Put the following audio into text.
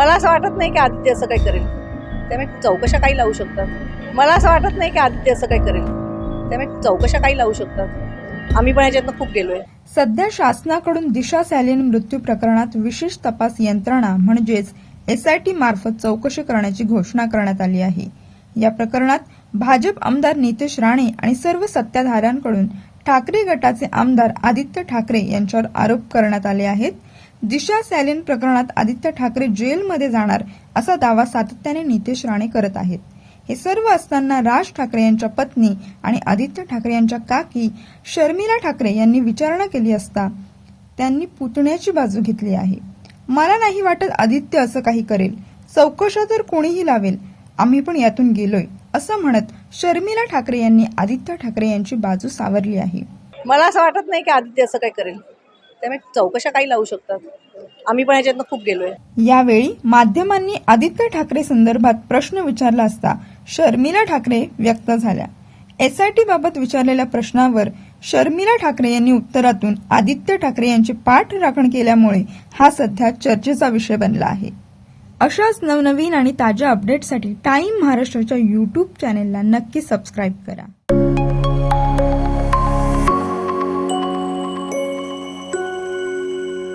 मला असं वाटत नाही की आदित्य असं काही करेल. त्यामुळे चौकशा काही लावू शकतात. मला असं वाटत नाही की आदित्य असं काही करेल. त्यामुळे चौकशा काही लावू शकतात. आम्ही पण याच्यातनं खूप गेलोय. सध्या शासनाकडून दिशा सॅलिन मृत्यू प्रकरणात विशेष तपास यंत्रणा म्हणजेच एसआयटी मार्फत चौकशी करण्याची घोषणा करण्यात आली आहे. या प्रकरणात भाजप आमदार नितेश राणे आणि सर्व सत्ताधाऱ्यांकडून ठाकरे गटाचे आमदार आदित्य ठाकरे यांच्यावर आरोप करण्यात आले आहेत. दिशा सॅलिन प्रकरणात आदित्य ठाकरे जेलमध्ये जाणार असा दावा सातत्याने नितेश राणे करत आहेत. हे सर्व असताना राज ठाकरे यांच्या पत्नी आणि आदित्य ठाकरे यांच्या काकी शर्मिला ठाकरे यांनी विचारणा केली असता त्यांनी पुतण्याची बाजू घेतली आहे. मला नाही वाटत आदित्य असं काही करेल. चौकशा तर कोणीही लावेल. आम्ही पण यातून गेलोय. असं म्हणत शर्मिला ठाकरे यांनी आदित्य ठाकरे यांची बाजू सावरली आहे. मला असं वाटत नाही की आदित्य असं काही करेल. त्यामुळे चौकशा काही लावू शकतात. आम्ही पण ह्याच्यातनं खूप गेलोय. यावेळी माध्यमांनी आदित्य ठाकरे संदर्भात प्रश्न विचारला असता शर्मिला ठाकरे व्यक्त झाल्या. एसआयटी बाबत विचारलेल्या प्रश्नावर शर्मिला ठाकरे यांनी उत्तरातून आदित्य ठाकरे यांची पाठ राखण केल्यामुळे हा सध्या चर्चेचा विषय बनला आहे. अशाच नवनवीन आणि ताज्या अपडेटसाठी टाइम महाराष्ट्राच्या युट्यूब चॅनेलला नक्की सबस्क्राईब करा.